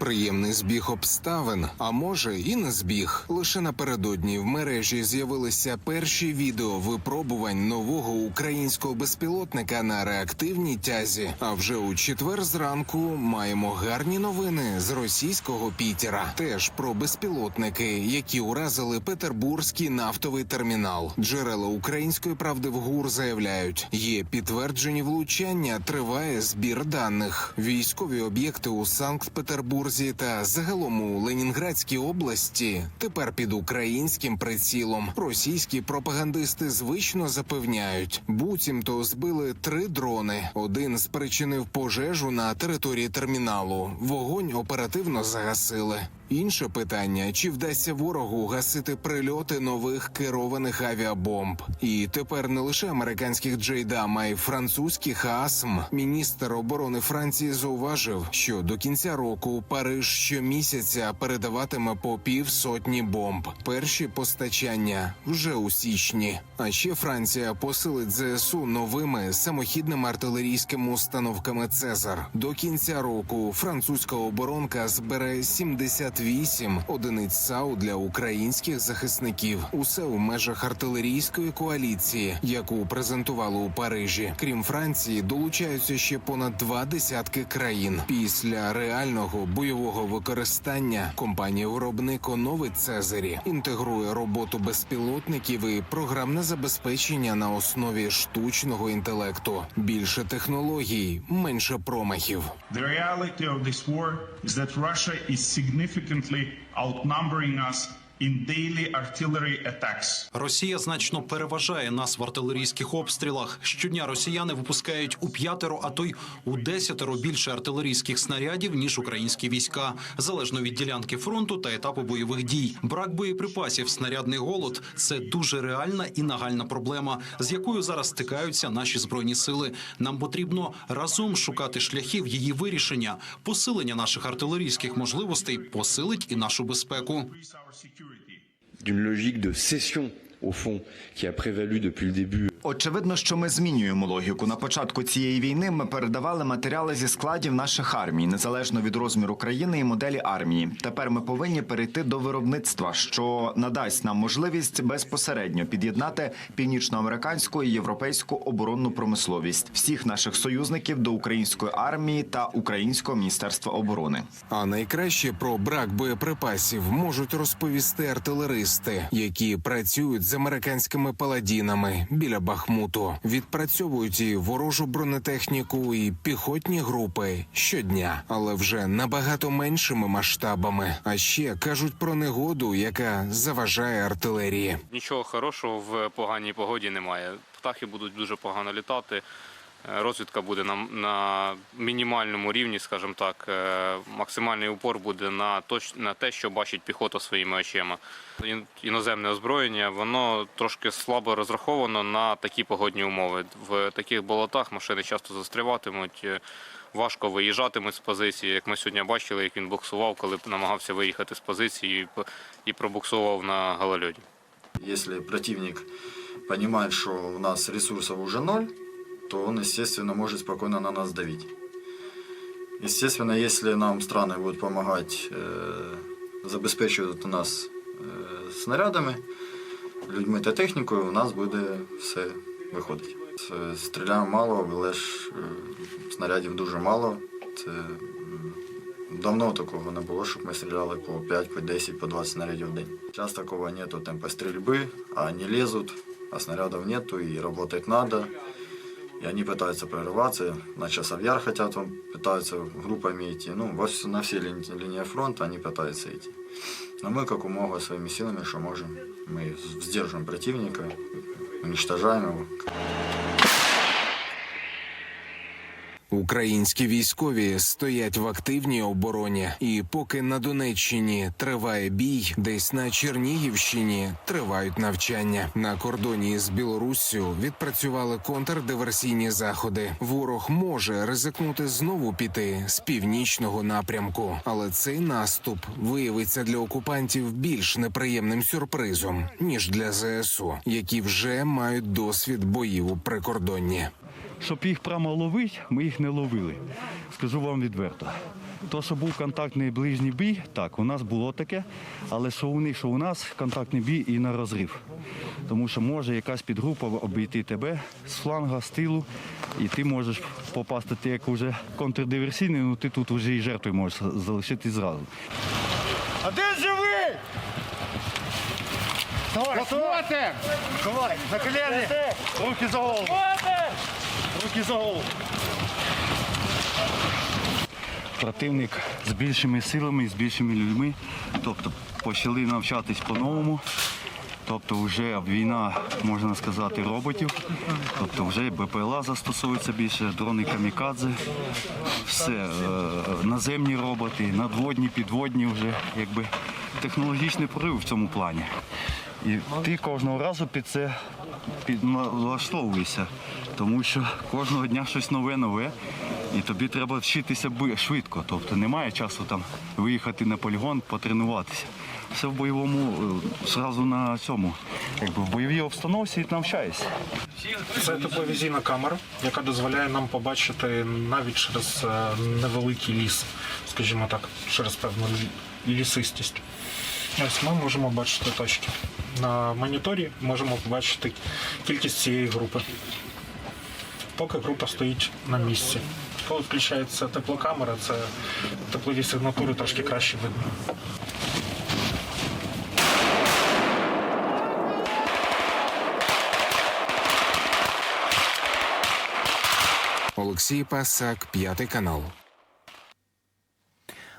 Приємний збіг обставин, а може і не збіг. Лише напередодні в мережі з'явилися перші відео випробувань нового українського безпілотника на реактивній тязі. А вже у четвер зранку маємо гарні новини з російського Пітера. Теж про безпілотники, які уразили Петербурзький нафтовий термінал. Джерела української правди в ГУР заявляють, є підтверджені влучання, триває збір даних. Військові об'єкти у Санкт-Петербурзі та загалом у Ленінградській області тепер під українським прицілом. Російські пропагандисти звично запевняють, буцімто збили три дрони. Один спричинив пожежу на території терміналу. Вогонь оперативно загасили. Інше питання: чи вдасться ворогу гасити прильоти нових керованих авіабомб? І тепер не лише американських Джейдам, а й французьких АСМ. Міністр оборони Франції зауважив, що до кінця року Париж щомісяця передаватиме по півсотні бомб. Перші постачання вже у січні. А ще Франція посилить ЗСУ новими самохідними артилерійськими установками Цезар. До кінця року французька оборонка збере 78 одиниць САУ для українських захисників. Усе у межах артилерійської коаліції, яку презентували у Парижі. Крім Франції, долучаються ще понад два десятки країн. Після реального бойового використання компанія виробник оновить Цезарі, інтегрує роботу безпілотників і програмне забезпечення на основі штучного інтелекту. Більше технологій, менше промахів. The reality of this war is that Russia is significantly outnumbering us Росія значно переважає нас в артилерійських обстрілах. Щодня росіяни випускають у п'ятеро, а то й у десятеро більше артилерійських снарядів ніж українські війська, залежно від ділянки фронту та етапу бойових дій. Брак боєприпасів, снарядний голод це дуже реальна і нагальна проблема, з якою зараз стикаються наші збройні сили. Нам потрібно разом шукати шляхів її вирішення. Посилення наших артилерійських можливостей посилить і нашу безпеку. d'une logique de cession au fond, qui a prévalu depuis le début Очевидно, що ми змінюємо логіку. На початку цієї війни ми передавали матеріали зі складів наших армій, незалежно від розміру країни і моделі армії. Тепер ми повинні перейти до виробництва, що надасть нам можливість безпосередньо під'єднати північноамериканську і європейську оборонну промисловість всіх наших союзників до української армії та українського міністерства оборони. А найкраще про брак боєприпасів можуть розповісти артилеристи, які працюють з американськими паладінами біля Бахмуту, відпрацьовують і ворожу бронетехніку, і піхотні групи щодня, але вже набагато меншими масштабами. А ще кажуть про негоду, яка заважає артилерії. Нічого хорошого в поганій погоді немає. Птахи будуть дуже погано літати. Е, Розвідка буде на, на мінімальному рівні, скажімо так. Е, Максимальний упор буде на, точ, на те, що бачить піхота своїми очима. Іноземне озброєння воно трошки слабо розраховано на такі погодні умови. В таких болотах машини часто застряватимуть. е, Важко виїжджатимуть з позиції, як ми сьогодні бачили, як він буксував, коли намагався виїхати з позиції і, пробуксував на голольоді. Если противник понимает, что у нас ресурсов уже ноль, то он, естественно, может спокойно на нас давить. Естественно, если нам страны будут помогать э, забезпечувати нас е, снарядами, людьми та технікою, у нас буде все виходить. Стріляємо мало, але ж е, снарядів дуже мало. Це давно такого не було, щоб ми стріляли по 5, по 10, по 20 снарядів в день. Зараз такого нету темпа стрільби, а вони лезуть, а снарядів нету і працювати треба. И они пытаются прорываться, на Часовьяр хотят, он пытаются группами идти. Ну, на все линии, линии фронта они пытаются идти. Но мы, как умога, своими силами, что можем, мы сдерживаем противника, уничтожаем его. Українські військові стоять в активній обороні, і поки на Донеччині триває бій, десь на Чернігівщині тривають навчання. На кордоні з Білоруссю відпрацювали контрдиверсійні заходи. Ворог може ризикнути знову піти з північного напрямку, але цей наступ виявиться для окупантів більш неприємним сюрпризом ніж для ЗСУ, які вже мають досвід боїв у прикордонні. Щоб їх прямо ловити, ми їх не ловили. Скажу вам відверто. То, що був контактний ближній бій, так, у нас було таке, але що у них, що у нас контактний бій і на розрив. Тому що може якась підгрупа обійти тебе з фланга, з тилу, і ти можеш попасти ти як уже контрдиверсійний, ну ти тут вже і жертвою можеш залишитись зразу. Один живий! Давай, Захватим! Давай, на колени! Руки за голову! Руки за голову! Противник з більшими силами, з більшими людьми, тобто почали навчатись по-новому. Тобто вже війна, можна сказати, роботів. Тобто вже БПЛА застосовується більше, дрони камікадзе, все, е, наземні роботи, надводні, підводні вже, якби технологічний прорив в цьому плані. І ти кожного разу під це підлаштовуєшся, тому що кожного дня щось нове нове, і тобі треба вчитися швидко. Тобто немає часу там виїхати на полігон, потренуватися. Все в бойовому, е, зразу на цьому, якби в бойовій обстановці навчаєшся. Це тепловізійна камера, яка дозволяє нам побачити навіть через е, невеликий ліс, скажімо так, через певну лісистість. Ось ми можемо бачити точки. На моніторі можемо побачити кількість цієї групи. Поки група стоїть на місці. Коли включається теплокамера, це теплові сигнатури трошки краще видно. Олексій Пасак, п'ятий канал.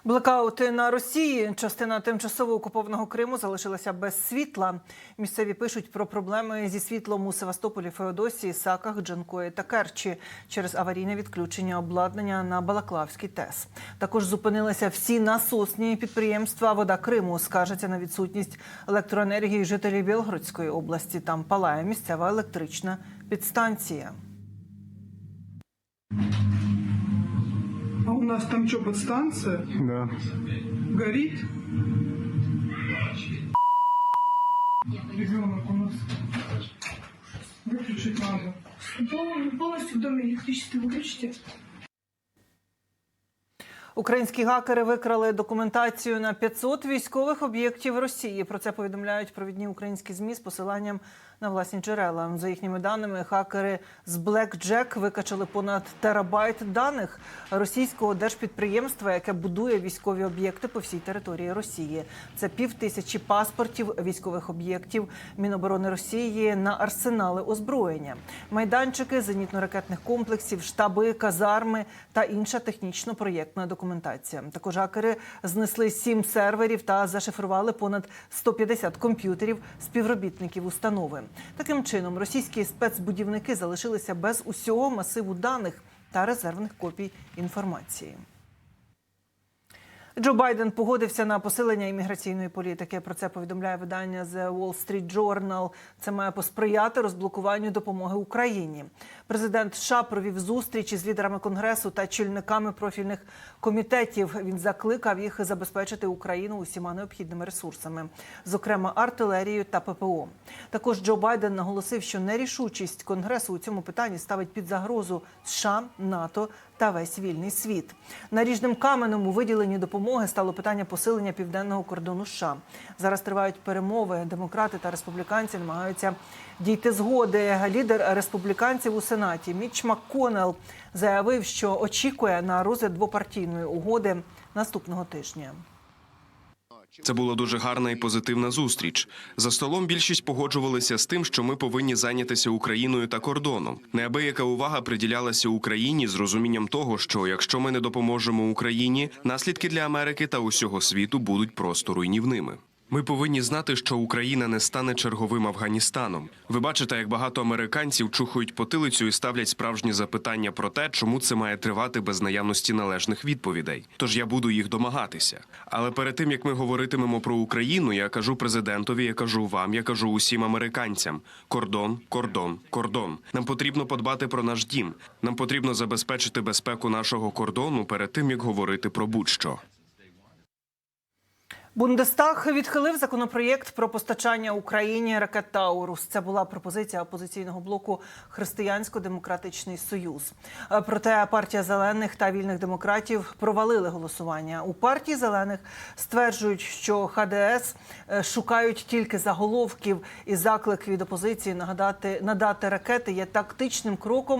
Блекаути на Росії. Частина тимчасово окупованого Криму залишилася без світла. Місцеві пишуть про проблеми зі світлом у Севастополі, Феодосії, Саках, Джанкої та Керчі через аварійне відключення обладнання на Балаклавський ТЕС. Також зупинилися всі насосні підприємства. Вода Криму скажеться на відсутність електроенергії жителів Білгородської області. Там палає місцева електрична підстанція А у нас там что, подстанция? Да. Горит? Ребенок у нас. Выключить надо. Полностью в доме электричество выключите. Українські гакери викрали документацію на 500 військових об'єктів Росії. Про це повідомляють провідні українські змі з посиланням на власні джерела. За їхніми даними, хакери з BlackJack викачали понад терабайт даних російського держпідприємства, яке будує військові об'єкти по всій території Росії. Це пів тисячі паспортів військових об'єктів Міноборони Росії на арсенали озброєння, майданчики зенітно-ракетних комплексів, штаби, казарми та інша технічно-проєктна документація. Також хакери знесли сім серверів та зашифрували понад 150 комп'ютерів співробітників установи. Таким чином, російські спецбудівники залишилися без усього масиву даних та резервних копій інформації. Джо Байден погодився на посилення імміграційної політики. Про це повідомляє видання The Wall Street Journal. Це має посприяти розблокуванню допомоги Україні. Президент США провів зустрічі з лідерами конгресу та чільниками профільних комітетів. Він закликав їх забезпечити Україну усіма необхідними ресурсами, зокрема артилерією та ППО. Також Джо Байден наголосив, що нерішучість конгресу у цьому питанні ставить під загрозу США, НАТО та весь вільний світ. Наріжним каменем у виділенні допомоги стало питання посилення південного кордону США. Зараз тривають перемови. Демократи та республіканці намагаються дійти згоди. Лідер республіканців у сенаті Міч МакКонел заявив, що очікує на розгляд двопартійної угоди наступного тижня. Це була дуже гарна і позитивна зустріч. За столом більшість погоджувалися з тим, що ми повинні зайнятися Україною та кордоном. Неабияка увага приділялася Україні з розумінням того, що якщо ми не допоможемо Україні, наслідки для Америки та усього світу будуть просто руйнівними. Ми повинні знати, що Україна не стане черговим Афганістаном. Ви бачите, як багато американців чухають потилицю і ставлять справжні запитання про те, чому це має тривати без наявності належних відповідей. Тож я буду їх домагатися. Але перед тим як ми говоритимемо про Україну, я кажу президентові, я кажу вам, я кажу усім американцям: кордон, кордон, кордон. Нам потрібно подбати про наш дім. Нам потрібно забезпечити безпеку нашого кордону перед тим, як говорити про будь-що. Бундестаг відхилив законопроєкт про постачання Україні ракет Таурус. Це була пропозиція опозиційного блоку Християнсько-демократичний союз. Е, Проте партія зелених та вільних демократів провалили голосування. У партії зелених стверджують, що ХДС е, шукають тільки заголовків, і заклик від опозиції нагадати надати ракети є тактичним кроком